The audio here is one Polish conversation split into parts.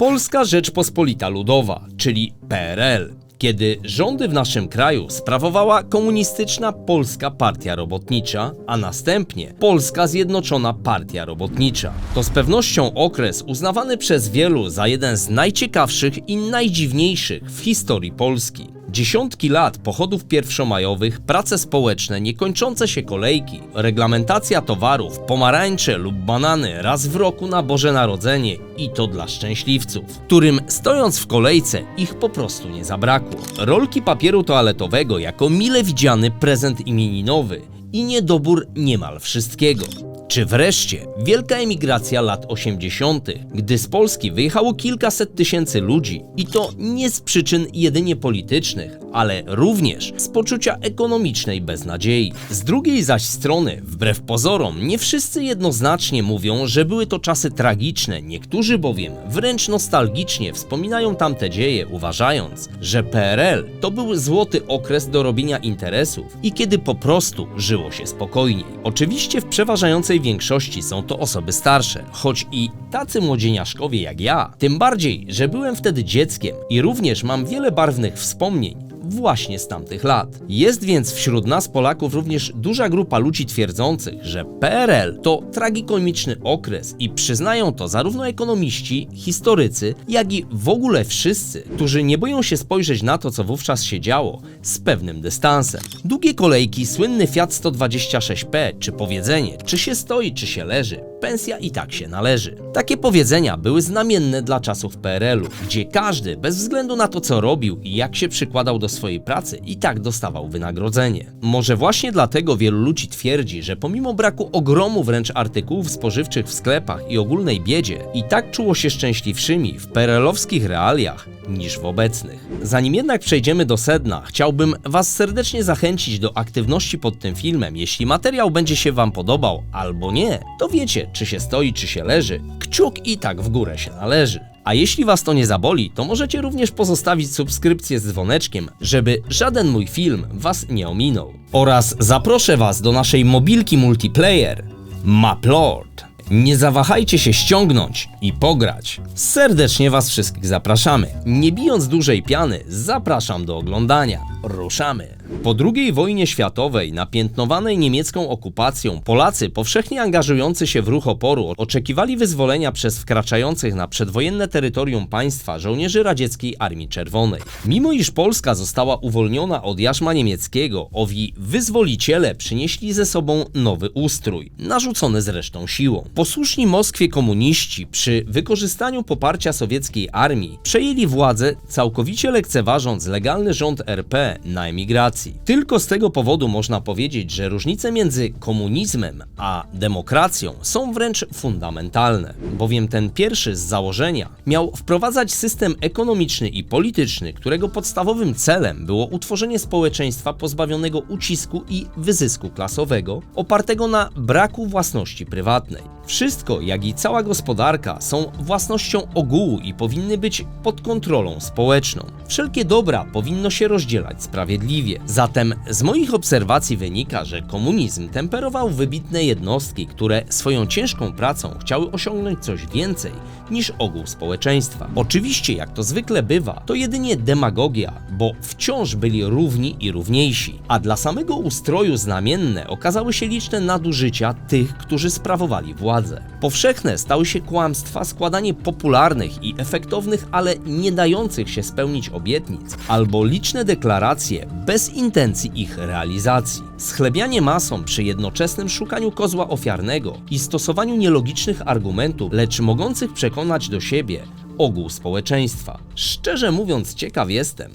Polska Rzeczpospolita Ludowa, czyli PRL, kiedy rządy w naszym kraju sprawowała komunistyczna Polska Partia Robotnicza, a następnie Polska Zjednoczona Partia Robotnicza. To z pewnością okres uznawany przez wielu za jeden z najciekawszych i najdziwniejszych w historii Polski. Dziesiątki lat pochodów pierwszomajowych, prace społeczne, niekończące się kolejki, reglamentacja towarów, pomarańcze lub banany raz w roku na Boże Narodzenie i to dla szczęśliwców, którym stojąc w kolejce ich po prostu nie zabrakło. Rolki papieru toaletowego jako mile widziany prezent imieninowy i niedobór niemal wszystkiego. Czy wreszcie wielka emigracja lat 80., gdy z Polski wyjechało kilkaset tysięcy ludzi i to nie z przyczyn jedynie politycznych, ale również z poczucia ekonomicznej beznadziei. Z drugiej zaś strony, wbrew pozorom, nie wszyscy jednoznacznie mówią, że były to czasy tragiczne, niektórzy bowiem wręcz nostalgicznie wspominają tamte dzieje, uważając, że PRL to był złoty okres do robienia interesów i kiedy po prostu żyło się spokojniej. Oczywiście w przeważającej większości są to osoby starsze, choć i tacy młodzieniaszkowie jak ja, tym bardziej, że byłem wtedy dzieckiem i również mam wiele barwnych wspomnień właśnie z tamtych lat. Jest więc wśród nas Polaków również duża grupa ludzi twierdzących, że PRL to tragikomiczny okres i przyznają to zarówno ekonomiści, historycy, jak i w ogóle wszyscy, którzy nie boją się spojrzeć na to, co wówczas się działo, z pewnym dystansem. Długie kolejki, słynny Fiat 126P, czy powiedzenie, czy się stoi, czy się leży, pensja i tak się należy. Takie powiedzenia były znamienne dla czasów PRL-u, gdzie każdy, bez względu na to, co robił i jak się przykładał do swojej pracy, i tak dostawał wynagrodzenie. Może właśnie dlatego wielu ludzi twierdzi, że pomimo braku ogromu wręcz artykułów spożywczych w sklepach i ogólnej biedzie, i tak czuło się szczęśliwszymi w PRL-owskich realiach niż w obecnych. Zanim jednak przejdziemy do sedna, chciałbym Was serdecznie zachęcić do aktywności pod tym filmem. Jeśli materiał będzie się Wam podobał albo nie, to wiecie, czy się stoi, czy się leży. Kciuk i tak w górę się należy. A jeśli Was to nie zaboli, to możecie również pozostawić subskrypcję z dzwoneczkiem, żeby żaden mój film Was nie ominął. Oraz zaproszę Was do naszej mobilki multiplayer Maplord. Nie zawahajcie się ściągnąć i pograć. Serdecznie Was wszystkich zapraszamy. Nie bijąc dużej piany, zapraszam do oglądania. Ruszamy. Po II wojnie światowej, napiętnowanej niemiecką okupacją, Polacy powszechnie angażujący się w ruch oporu oczekiwali wyzwolenia przez wkraczających na przedwojenne terytorium państwa żołnierzy radzieckiej Armii Czerwonej. Mimo iż Polska została uwolniona od jarzma niemieckiego, owi wyzwoliciele przynieśli ze sobą nowy ustrój, narzucony zresztą siłą. Posłuszni Moskwie komuniści przy wykorzystaniu poparcia sowieckiej armii przejęli władzę, całkowicie lekceważąc legalny rząd RP na emigracji. Tylko z tego powodu można powiedzieć, że różnice między komunizmem a demokracją są wręcz fundamentalne, bowiem ten pierwszy z założenia miał wprowadzać system ekonomiczny i polityczny, którego podstawowym celem było utworzenie społeczeństwa pozbawionego ucisku i wyzysku klasowego, opartego na braku własności prywatnej. Wszystko, jak i cała gospodarka, są własnością ogółu i powinny być pod kontrolą społeczną. Wszelkie dobra powinno się rozdzielać sprawiedliwie. Zatem z moich obserwacji wynika, że komunizm temperował wybitne jednostki, które swoją ciężką pracą chciały osiągnąć coś więcej niż ogół społeczeństwa. Oczywiście, jak to zwykle bywa, to jedynie demagogia, bo wciąż byli równi i równiejsi, a dla samego ustroju znamienne okazały się liczne nadużycia tych, którzy sprawowali władzę. Powszechne stały się kłamstwa, składanie popularnych i efektownych, ale nie dających się spełnić obietnic, albo liczne deklaracje bez intencji ich realizacji. Schlebianie masom przy jednoczesnym szukaniu kozła ofiarnego i stosowaniu nielogicznych argumentów, lecz mogących przekonać do siebie ogół społeczeństwa. Szczerze mówiąc, ciekaw jestem,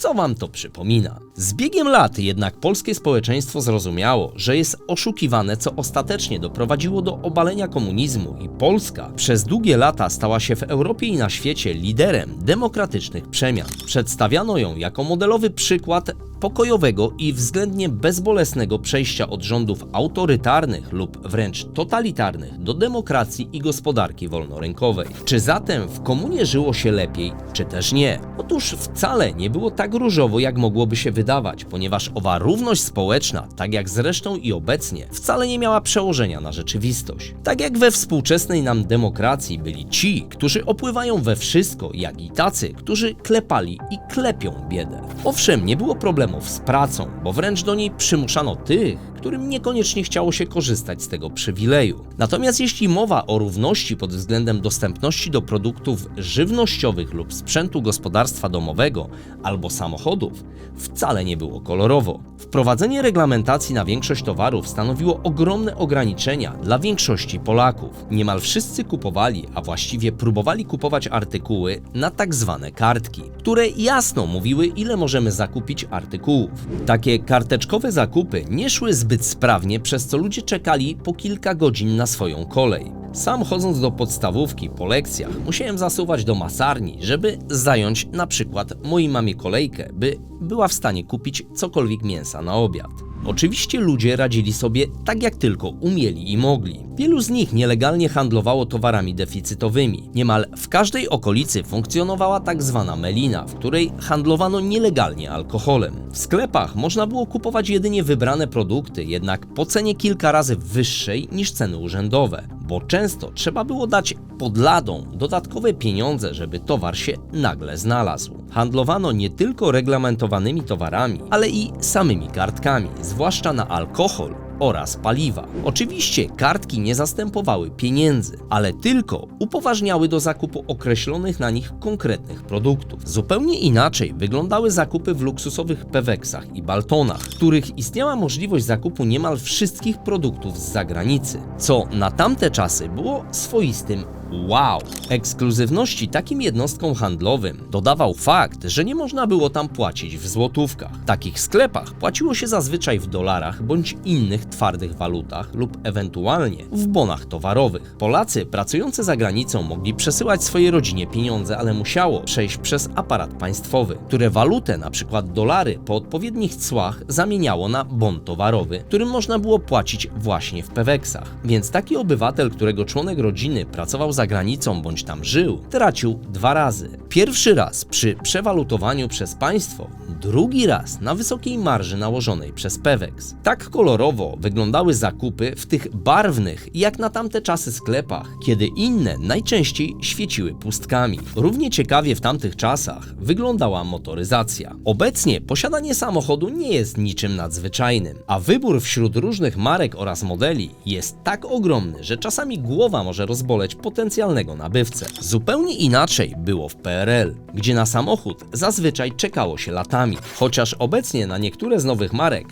co wam to przypomina? Z biegiem lat jednak polskie społeczeństwo zrozumiało, że jest oszukiwane, co ostatecznie doprowadziło do obalenia komunizmu i Polska przez długie lata stała się w Europie i na świecie liderem demokratycznych przemian. Przedstawiano ją jako modelowy przykład pokojowego i względnie bezbolesnego przejścia od rządów autorytarnych lub wręcz totalitarnych do demokracji i gospodarki wolnorynkowej. Czy zatem w komunie żyło się lepiej, czy też nie? Otóż wcale nie było tak różowo, jak mogłoby się wydawać, ponieważ owa równość społeczna, tak jak zresztą i obecnie, wcale nie miała przełożenia na rzeczywistość. Tak jak we współczesnej nam demokracji byli ci, którzy opływają we wszystko, jak i tacy, którzy klepali i klepią biedę. Owszem, nie było problemów z pracą, bo wręcz do niej przymuszano tych, którym niekoniecznie chciało się korzystać z tego przywileju. Natomiast jeśli mowa o równości pod względem dostępności do produktów żywnościowych lub sprzętu gospodarstwa domowego albo samochodów, wcale nie było kolorowo. Wprowadzenie reglamentacji na większość towarów stanowiło ogromne ograniczenia dla większości Polaków. Niemal wszyscy kupowali, a właściwie próbowali kupować artykuły na tak zwane kartki, które jasno mówiły, ile możemy zakupić artykułów. Takie karteczkowe zakupy nie szły zbyt sprawnie, przez co ludzie czekali po kilka godzin na swoją kolej. Sam chodząc do podstawówki po lekcjach, musiałem zasuwać do masarni, żeby zająć na przykład mojej mamie kolejkę, by była w stanie kupić cokolwiek mięsa na obiad. Oczywiście ludzie radzili sobie tak jak tylko umieli i mogli. Wielu z nich nielegalnie handlowało towarami deficytowymi. Niemal w każdej okolicy funkcjonowała tak zwana melina, w której handlowano nielegalnie alkoholem. W sklepach można było kupować jedynie wybrane produkty, jednak po cenie kilka razy wyższej niż ceny urzędowe, bo często trzeba było dać pod ladą dodatkowe pieniądze, żeby towar się nagle znalazł. Handlowano nie tylko reglamentowanymi towarami, ale i samymi kartkami, zwłaszcza na alkohol oraz paliwa. Oczywiście kartki nie zastępowały pieniędzy, ale tylko upoważniały do zakupu określonych na nich konkretnych produktów. Zupełnie inaczej wyglądały zakupy w luksusowych Peweksach i Baltonach, w których istniała możliwość zakupu niemal wszystkich produktów z zagranicy, co na tamte czasy było swoistym Wow! Ekskluzywności takim jednostkom handlowym dodawał fakt, że nie można było tam płacić w złotówkach. W takich sklepach płaciło się zazwyczaj w dolarach bądź innych twardych walutach lub ewentualnie w bonach towarowych. Polacy pracujący za granicą mogli przesyłać swojej rodzinie pieniądze, ale musiało przejść przez aparat państwowy, które walutę, na przykład dolary, po odpowiednich cłach zamieniało na bon towarowy, którym można było płacić właśnie w peweksach. Więc taki obywatel, którego członek rodziny pracował za granicą bądź tam żył, tracił dwa razy. Pierwszy raz przy przewalutowaniu przez państwo, drugi raz na wysokiej marży nałożonej przez Pewex. Tak kolorowo wyglądały zakupy w tych barwnych, jak na tamte czasy sklepach, kiedy inne najczęściej świeciły pustkami. Równie ciekawie w tamtych czasach wyglądała motoryzacja. Obecnie posiadanie samochodu nie jest niczym nadzwyczajnym, a wybór wśród różnych marek oraz modeli jest tak ogromny, że czasami głowa może rozboleć potencjalnego nabywcę. Zupełnie inaczej było w PRL, gdzie na samochód zazwyczaj czekało się latami, chociaż obecnie na niektóre z nowych marek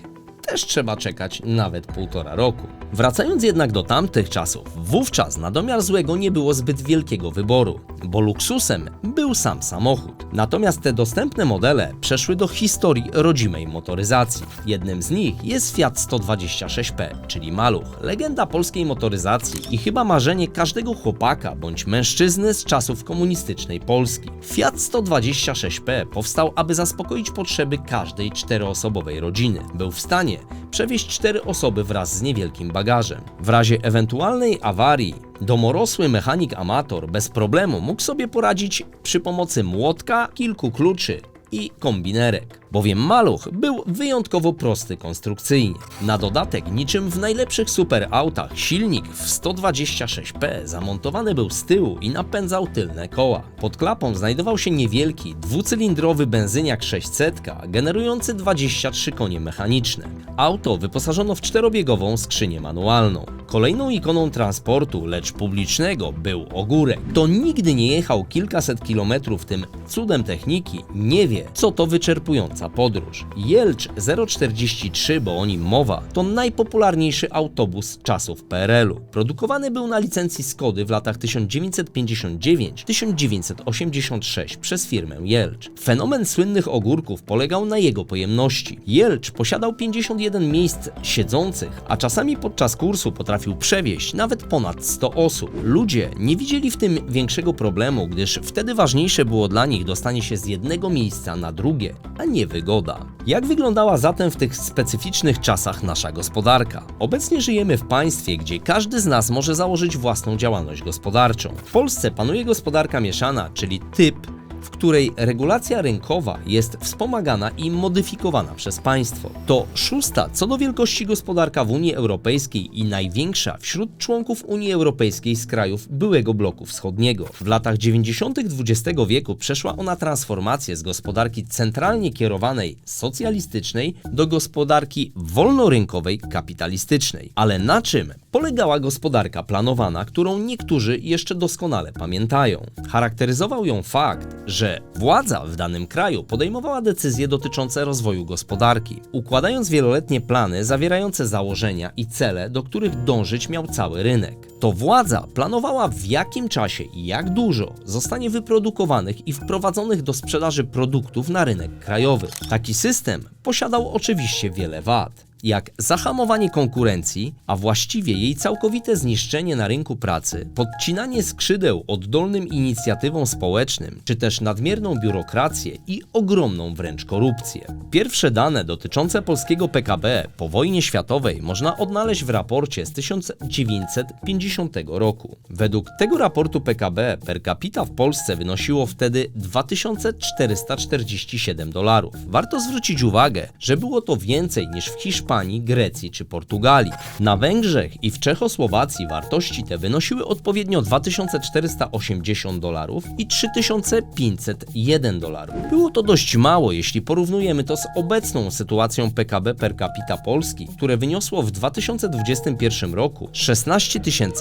też trzeba czekać nawet półtora roku. Wracając jednak do tamtych czasów, wówczas na domiar złego nie było zbyt wielkiego wyboru, bo luksusem był sam samochód. Natomiast te dostępne modele przeszły do historii rodzimej motoryzacji. Jednym z nich jest Fiat 126P, czyli Maluch, legenda polskiej motoryzacji i chyba marzenie każdego chłopaka bądź mężczyzny z czasów komunistycznej Polski. Fiat 126P powstał, aby zaspokoić potrzeby każdej czteroosobowej rodziny. Był w stanie przewieźć cztery osoby wraz z niewielkim bagażem. W razie ewentualnej awarii domorosły mechanik amator bez problemu mógł sobie poradzić przy pomocy młotka, kilku kluczy i kombinerek, bowiem maluch był wyjątkowo prosty konstrukcyjnie. Na dodatek, niczym w najlepszych superautach, silnik w 126P zamontowany był z tyłu i napędzał tylne koła. Pod klapą znajdował się niewielki, dwucylindrowy benzyniak 600 generujący 23 konie mechaniczne. Auto wyposażono w czterobiegową skrzynię manualną. Kolejną ikoną transportu, lecz publicznego, był ogórek. Kto nigdy nie jechał kilkaset kilometrów tym cudem techniki, nie wie, co to wyczerpująca podróż. Jelcz 043, bo o nim mowa, to najpopularniejszy autobus czasów PRL-u. Produkowany był na licencji Skody w latach 1959-1986 przez firmę Jelcz. Fenomen słynnych ogórków polegał na jego pojemności. Jelcz posiadał 51 miejsc siedzących, a czasami podczas kursu potrafił przewieźć nawet ponad 100 osób. Ludzie nie widzieli w tym większego problemu, gdyż wtedy ważniejsze było dla nich dostanie się z jednego miejsca na drugie, a nie wygoda. Jak wyglądała zatem w tych specyficznych czasach nasza gospodarka? Obecnie żyjemy w państwie, gdzie każdy z nas może założyć własną działalność gospodarczą. W Polsce panuje gospodarka mieszana, czyli typ w której regulacja rynkowa jest wspomagana i modyfikowana przez państwo. To szósta co do wielkości gospodarka w Unii Europejskiej i największa wśród członków Unii Europejskiej z krajów byłego bloku wschodniego. W latach 90. XX wieku przeszła ona transformację z gospodarki centralnie kierowanej socjalistycznej do gospodarki wolnorynkowej kapitalistycznej. Ale na czym polegała gospodarka planowana, którą niektórzy jeszcze doskonale pamiętają? Charakteryzował ją fakt, że władza w danym kraju podejmowała decyzje dotyczące rozwoju gospodarki, układając wieloletnie plany zawierające założenia i cele, do których dążyć miał cały rynek. To władza planowała w jakim czasie i jak dużo zostanie wyprodukowanych i wprowadzonych do sprzedaży produktów na rynek krajowy. Taki system posiadał oczywiście wiele wad jak zahamowanie konkurencji, a właściwie jej całkowite zniszczenie na rynku pracy, podcinanie skrzydeł oddolnym inicjatywom społecznym, czy też nadmierną biurokrację i ogromną wręcz korupcję. Pierwsze dane dotyczące polskiego PKB po wojnie światowej można odnaleźć w raporcie z 1950 roku. Według tego raportu PKB per capita w Polsce wynosiło wtedy 2447 dolarów. Warto zwrócić uwagę, że było to więcej niż w Hiszpanii Hiszpanii, Grecji czy Portugalii. Na Węgrzech i w Czechosłowacji wartości te wynosiły odpowiednio 2480 dolarów i 3501 dolarów. Było to dość mało, jeśli porównujemy to z obecną sytuacją PKB per capita Polski, które wyniosło w 2021 roku 16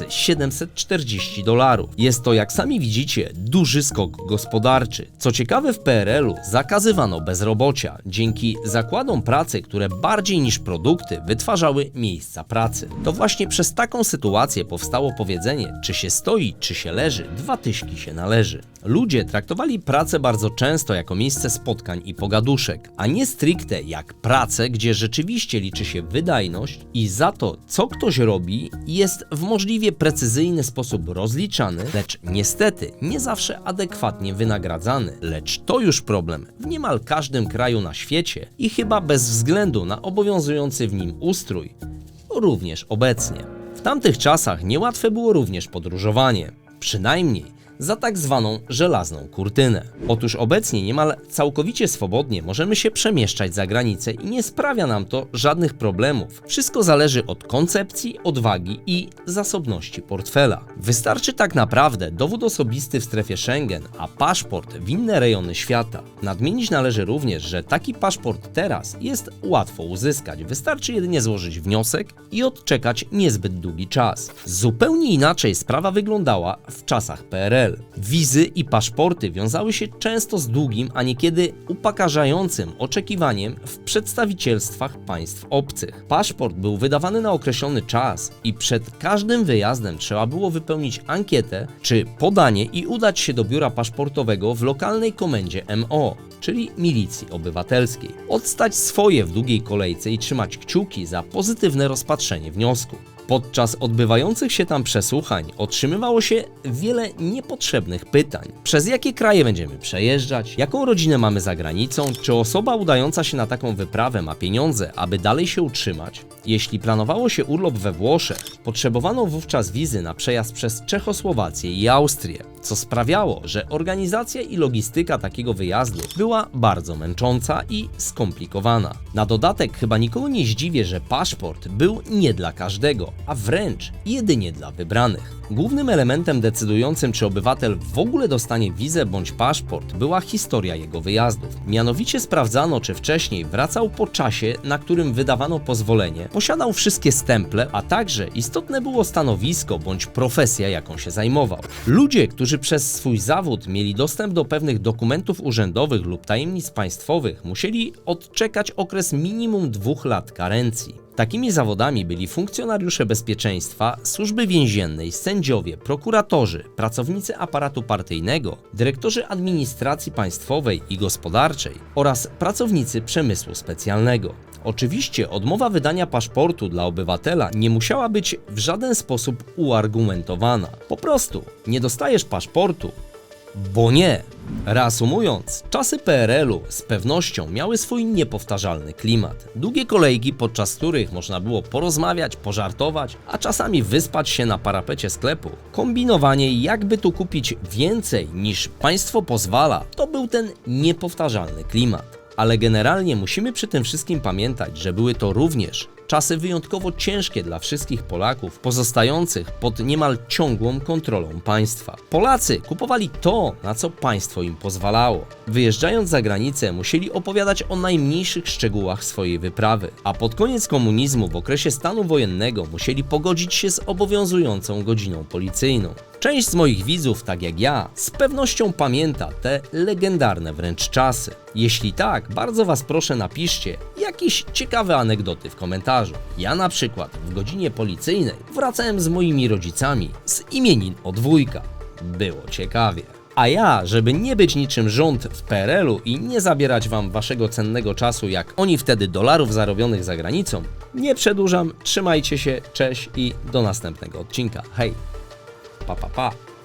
740 dolarów. Jest to, jak sami widzicie, duży skok gospodarczy. Co ciekawe, w PRL-u zakazywano bezrobocia dzięki zakładom pracy, które bardziej niż produkty produkty wytwarzały miejsca pracy. To właśnie przez taką sytuację powstało powiedzenie: czy się stoi, czy się leży, dwa tyśki się należy. Ludzie traktowali pracę bardzo często jako miejsce spotkań i pogaduszek, a nie stricte jak pracę, gdzie rzeczywiście liczy się wydajność i za to, co ktoś robi, jest w możliwie precyzyjny sposób rozliczany, lecz niestety nie zawsze adekwatnie wynagradzany. Lecz to już problem w niemal każdym kraju na świecie i chyba bez względu na obowiązujący w nim ustrój, również obecnie. W tamtych czasach niełatwe było również podróżowanie, przynajmniej za tak zwaną żelazną kurtynę. Otóż obecnie niemal całkowicie swobodnie możemy się przemieszczać za granicę i nie sprawia nam to żadnych problemów. Wszystko zależy od koncepcji, odwagi i zasobności portfela. Wystarczy tak naprawdę dowód osobisty w strefie Schengen, a paszport w inne rejony świata. Nadmienić należy również, że taki paszport teraz jest łatwo uzyskać. Wystarczy jedynie złożyć wniosek i odczekać niezbyt długi czas. Zupełnie inaczej sprawa wyglądała w czasach PRL. Wizy i paszporty wiązały się często z długim, a niekiedy upokarzającym oczekiwaniem w przedstawicielstwach państw obcych. Paszport był wydawany na określony czas i przed każdym wyjazdem trzeba było wypełnić ankietę czy podanie i udać się do biura paszportowego w lokalnej komendzie MO czyli milicji obywatelskiej. Odstać swoje w długiej kolejce i trzymać kciuki za pozytywne rozpatrzenie wniosku. Podczas odbywających się tam przesłuchań otrzymywało się wiele niepotrzebnych pytań. Przez jakie kraje będziemy przejeżdżać? Jaką rodzinę mamy za granicą? Czy osoba udająca się na taką wyprawę ma pieniądze, aby dalej się utrzymać? Jeśli planowało się urlop we Włoszech, potrzebowano wówczas wizy na przejazd przez Czechosłowację i Austrię, co sprawiało, że organizacja i logistyka takiego wyjazdu była bardzo męcząca i skomplikowana. Na dodatek chyba nikogo nie zdziwię, że paszport był nie dla każdego, a wręcz jedynie dla wybranych. Głównym elementem decydującym, czy obywatel w ogóle dostanie wizę bądź paszport, była historia jego wyjazdów. Mianowicie sprawdzano, czy wcześniej wracał po czasie, na którym wydawano pozwolenie, posiadał wszystkie stemple, a także istotne było stanowisko bądź profesja, jaką się zajmował. Ludzie, którzy przez swój zawód mieli dostęp do pewnych dokumentów urzędowych lub tajemnic państwowych, musieli odczekać okres minimum dwóch lat karencji. Takimi zawodami byli funkcjonariusze bezpieczeństwa, służby więziennej, sędziowie, prokuratorzy, pracownicy aparatu partyjnego, dyrektorzy administracji państwowej i gospodarczej oraz pracownicy przemysłu specjalnego. Oczywiście odmowa wydania paszportu dla obywatela nie musiała być w żaden sposób uargumentowana. Po prostu nie dostajesz paszportu, bo nie. Reasumując, czasy PRL-u z pewnością miały swój niepowtarzalny klimat. Długie kolejki, podczas których można było porozmawiać, pożartować, a czasami wyspać się na parapecie sklepu. Kombinowanie, jakby tu kupić więcej niż państwo pozwala, to był ten niepowtarzalny klimat. Ale generalnie musimy przy tym wszystkim pamiętać, że były to również czasy wyjątkowo ciężkie dla wszystkich Polaków, pozostających pod niemal ciągłą kontrolą państwa. Polacy kupowali to, na co państwo im pozwalało. Wyjeżdżając za granicę, musieli opowiadać o najmniejszych szczegółach swojej wyprawy, a pod koniec komunizmu, w okresie stanu wojennego, musieli pogodzić się z obowiązującą godziną policyjną. Część z moich widzów, tak jak ja, z pewnością pamięta te legendarne wręcz czasy. Jeśli tak, bardzo Was proszę napiszcie jakieś ciekawe anegdoty w komentarzu. Ja na przykład w godzinie policyjnej wracałem z moimi rodzicami z imienin od wujka. Było ciekawie. A ja, żeby nie być niczym rząd w PRL-u i nie zabierać wam waszego cennego czasu, jak oni wtedy dolarów zarobionych za granicą, nie przedłużam, trzymajcie się, cześć i do następnego odcinka. Hej! Pa, pa, pa.